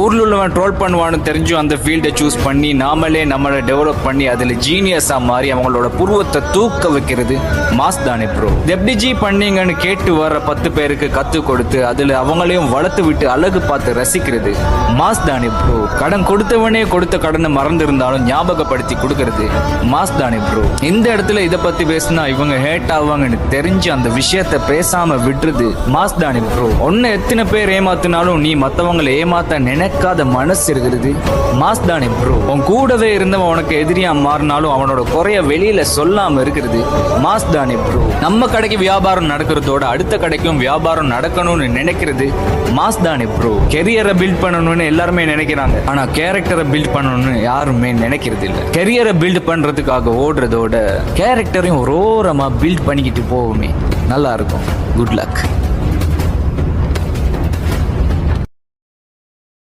ஊர்ல உள்ளவன் ட்ரோல் பண்ணுவான்னு தெரிஞ்சும் அந்த ஃபீல்டை சூஸ் பண்ணி நாமளே நம்மளை டெவலப் பண்ணி அதுல ஜீனியஸா மாறி அவங்களோட புருவத்தை தூக்க வைக்கிறது மாஸ் தானே ப்ரோ எப்படி ஜி பண்ணீங்கன்னு கேட்டு வர பத்து பேருக்கு கத்து கொடுத்து அதுல அவங்களையும் வளர்த்து விட்டு அழகு பார்த்து ரசிக்கிறது மாஸ் தானே ப்ரோ கடன் கொடுத்தவனே கொடுத்த கடனை மறந்திருந்தாலும் ஞாபகப்படுத்தி கொடுக்கறது மாஸ் தானே ப்ரோ இந்த இடத்துல இதை பத்தி பேசினா இவங்க ஹேட் ஆவாங்கன்னு தெரிஞ்சு அந்த விஷயத்த பேசாம விட்டுறது மாஸ் தானே ப்ரோ ஒன்னு எத்தனை பேர் ஏமாத்தினாலும் நீ மத்தவங்களை ஏமாத்த நினைக்காத மனசு இருக்கிறது. மாஸ் தானே ப்ரோ உன் கூடவே இருந்தவன் உனக்கு எதிரியா மாறினாலும் அவனோட குறைய வெளியில சொல்லாம இருக்கிறது. மாஸ் தானே ப்ரோ நம்ம கடைக்கு வியாபாரம் நடக்கிறதோட அடுத்த கடைக்கும் வியாபாரம் நடக்கணும்னு நினைக்கிறது. மாஸ் தானே ப்ரோ கெரியரை பில்ட் பண்ணணும்னு எல்லாருமே நினைக்கிறாங்க. ஆனா கேரக்டரை பில்ட் பண்ணணும்னு யாருமே நினைக்கிறது இல்ல. கெரியரை பில்ட் பண்றதுக்காக ஓடுறதோட கேரக்டரையும் ஒரு ஓரமா பில்ட் பண்ணிக்கிட்டு போவோமே. நல்லா இருக்கும். Good luck